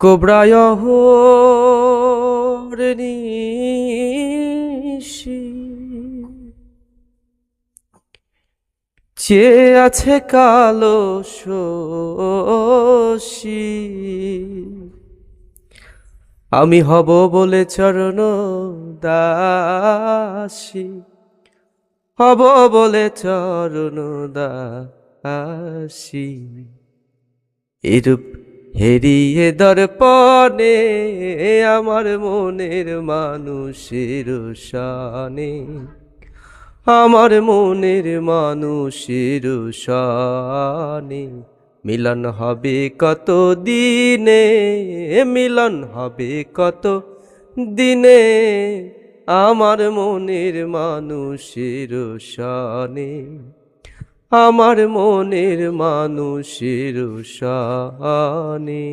কোবরায় রে নিশি। চেয়ে আছে কালো শশী। আমি হব বলে চরণ দাসী। হব বলে চরণ দাসী। এরূপ হেরিয়ে দর্পণে আমার মনের মানুষের শানে। আমার মনের মানুষের শানে। মিলন হবে কত দিনে, মিলন হবে কত দিনে। আমার মনের মানুষের শানে। আমার মনের মানুষের শানে